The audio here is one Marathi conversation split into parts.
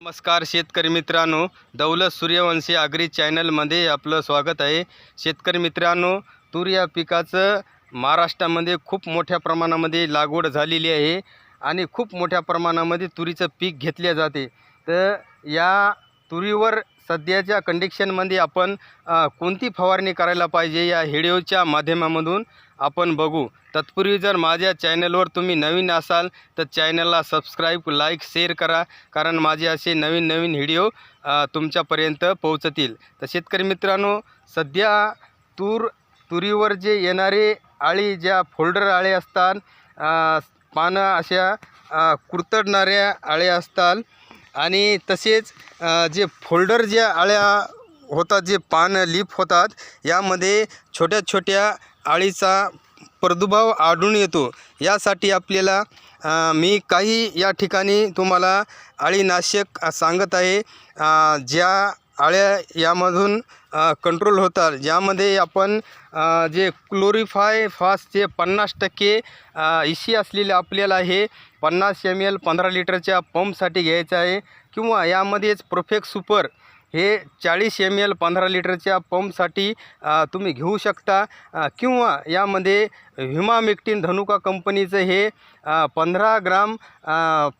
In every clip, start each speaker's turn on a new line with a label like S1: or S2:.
S1: नमस्कार शेतकरी मित्रांनो दौलत सूर्यवंशी आगरी चॅनलमध्ये आपलं स्वागत आहे. शेतकरी मित्रांनो तूर या पिकाचं महाराष्ट्रामध्ये खूप मोठ्या प्रमाणामध्ये लागवड झालेली आहे आणि खूप मोठ्या प्रमाणामध्ये तुरीचं पीक घेतले जाते. तर या तुरीवर सध्याच्या कंडिशनमध्ये आपण कोणती फवारणी करायला पाहिजे या व्हिडिओच्या माध्यमामधून आपण बघू. तत्पूर्वी जर माझ्या चॅनलवर तुम्ही नवीन असाल तर चॅनलला सबस्क्राईब लाईक शेअर करा. कारण माझे असे नवीन नवीन व्हिडिओ तुमच्यापर्यंत पोहोचतील. तर शेतकरी मित्रांनो सध्या तूर तुरीवर जे येणारे आळी ज्या फोल्डर आळे असतात पानं अशा कुरतडणाऱ्या आळ्या असतात. आणि तसेच जे फोल्डर ज्या आळ्या होतात जे पानं लिप होतात यामध्ये छोट्या छोट्या अळीचा प्रादुर्भाव आढळून येतो. यासाठी आपल्याला मी काही या ठिकाणी तुम्हाला अळीनाशक सांगत आहे. ज्या अळ्या यामधून कंट्रोल होतात. ज्यामध्ये आपण जे क्लोरीफाय फास जे पन्नास टक्के इशी असलेले आपल्याला हे पन्नास एम एल पंधरा लिटरच्या पंपसाठी घ्यायचं आहे. किंवा यामध्येच प्रोफेक्ट सुपर हे चाळीस एम एल पंधरा लिटरच्या पंपसाठी तुम्ही घेऊ शकता. किंवा यामध्ये व्हिमामेक्टिन धनुका कंपनीचं हे पंधरा ग्राम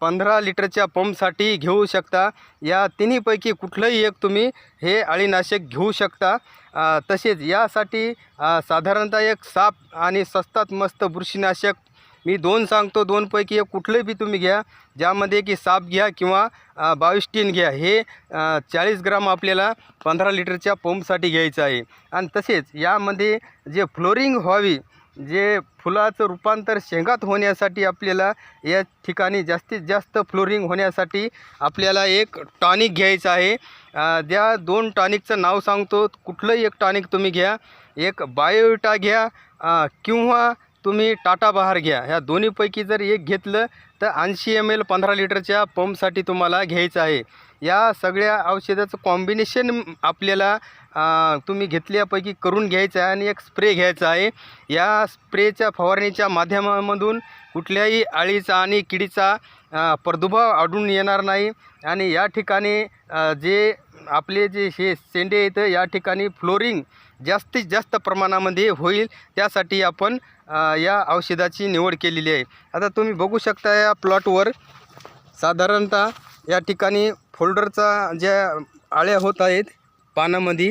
S1: पंधरा लिटरच्या पंपसाठी घेऊ शकता. या तिन्हीपैकी कुठलंही एक तुम्ही हे अळीनाशक घेऊ शकता. तसेच यासाठी साधारणतः एक साप आणि स्वस्तात मस्त बुरशीनाशक मी दोन सांगतो दोनपैकी एक कुठलंही बी तुम्ही घ्या ज्यामध्ये की साप घ्या किंवा बावीस टीन घ्या हे चाळीस ग्राम आपल्याला पंधरा लिटरच्या पंपसाठी घ्यायचं आहे. आणि तसेच यामध्ये जे फ्लोरिंग व्हावी जे फुलाचं रूपांतर शेंगात होण्यासाठी आपल्याला या ठिकाणी जास्तीत जास्त फ्लोरिंग होण्यासाठी आपल्याला एक टॉनिक घ्यायचं आहे. ज्या त्या दोन टॉनिकचं नाव सांगतो कुठलंही एक टॉनिक तुम्ही घ्या एक बायोविटा घ्या किंवा तुम्ही टाटा बहार घ्या. ह्या दोन्हीपैकी जर एक घेतलं तर ऐंशी एम एल पंधरा लिटरच्या पंपसाठी तुम्हाला घ्यायचं आहे. या सगळ्या औषधाचं कॉम्बिनेशन आपल्याला तुम्ही घेतल्यापैकी करून घ्यायचं आहे आणि एक स्प्रे घ्यायचा आहे. या स्प्रेच्या फवारणीच्या माध्यमामधून कुठल्याही अळीचा आणि किडीचा प्रादुर्भाव आढळून येणार नाही. आणि या ठिकाणी जे आपले जे हे शेंडे येतं या ठिकाणी फ्लोरिंग जास्तीत जास्त प्रमाणामध्ये होईल. त्यासाठी आपण या औषधाची निवड केलेली आहे. आता तुम्ही बघू शकता या प्लॉटवर साधारणतः या ठिकाणी फोल्डरचा ज्या आळ्या होत आहेत पानामध्ये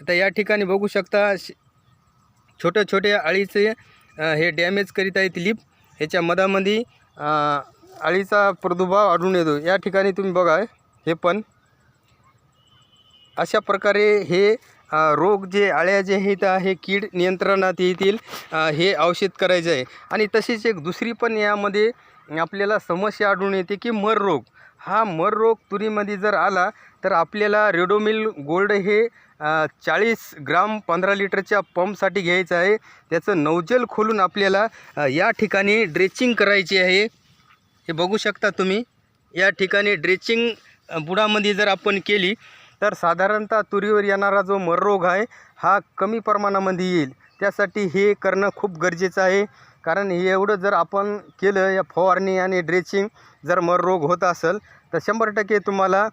S1: आता या ठिकाणी बघू शकता श- छोट्या छोट्या आळीचे हे डॅमेज करीत आहेत लिप. ह्याच्या मधामध्ये आळीचा प्रादुर्भाव आढळून येतो. या ठिकाणी तुम्ही बघा हे पण. अशा प्रकारे हे रोग जे अळ्या जे आहेत हे कीड नियंत्रणात येतील हे औषध करायचं आहे. आणि तशीच एक दुसरी पण यामध्ये आपल्याला समस्या आढळून येते की मर रोग. हा मर रोग तुरीमध्ये जर आला तर आपल्याला रेडोमिल गोल्ड हे चाळीस ग्राम पंधरा लिटरच्या पंपसाठी घ्यायचं आहे. त्याचं नवजल खोलून आपल्याला या ठिकाणी ड्रेचिंग करायची आहे. हे बघू शकता तुम्ही. या ठिकाणी ड्रेचिंग बुडामध्ये जर आपण केली तर साधारणतः तुरीवर येणारा जो मर रोग आहे हा कमी प्रमाणामध्ये येईल. त्यासाठी हे करणं खूप गरजेचं आहे. कारण हे एवढं जर आपण केलं या फवारणी आणि ड्रेचिंग जर मर रोग होत असेल तर शंभर टक्के तुम्हाला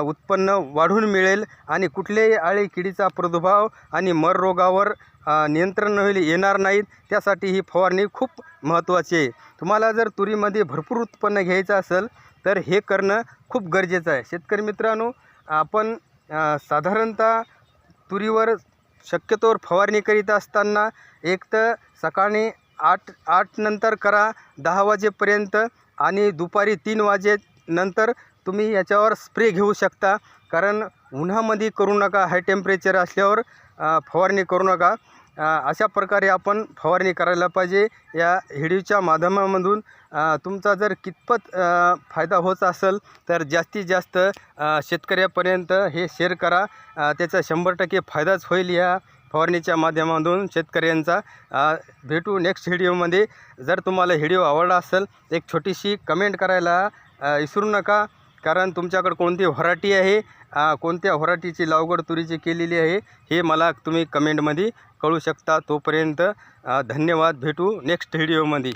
S1: उत्पन्न वाढून मिळेल आणि कुठल्याही आळी किडीचा प्रादुर्भाव आणि मर रोगावर नियंत्रण होईल येणार नाहीत. त्यासाठी ही फवारणी खूप महत्त्वाची आहे. तुम्हाला जर तुरीमध्ये भरपूर उत्पन्न घ्यायचं असेल तर हे करणं खूप गरजेचं आहे. शेतकरी मित्रांनो आपण साधारणतः तुरीवर शक्यतोवर फवारणी करीत असताना एक तर सकाळी आठ आठ नंतर करा दहा वाजेपर्यंत आणि दुपारी तीन वाजेनंतर तुम्ही याच्यावर स्प्रे घेऊ शकता. कारण उन्हामध्ये करू नका हाय टेम्परेचर असल्यावर फवारणी करू नका. अशा प्रकारे आपण फवारणी करायला पाहिजे. या व्हिडिओच्या माध्यमामधून तुमचा जर कितपत फायदा होत असेल तर जास्तीत जास्त शेतकऱ्यापर्यंत हे शेअर करा. त्याचा शंभर टक्के फायदाच होईल या फवारणीच्या माध्यमातून शेतकऱ्यांचा. भेटू नेक्स्ट व्हिडिओमध्ये जर तुम्हाला व्हिडिओ आवडला असेल एक छोटीशी कमेंट करायला विसरू नका. कारण तुमच्याकडं कोणती व्हरायटी आहे कोणत्या व्हरायटीची लागवड तुरीची केलेली आहे हे मला तुम्ही कमेंटमध्ये कळू शकता. तोपर्यंत धन्यवाद. भेटू नेक्स्ट व्हिडिओमध्ये.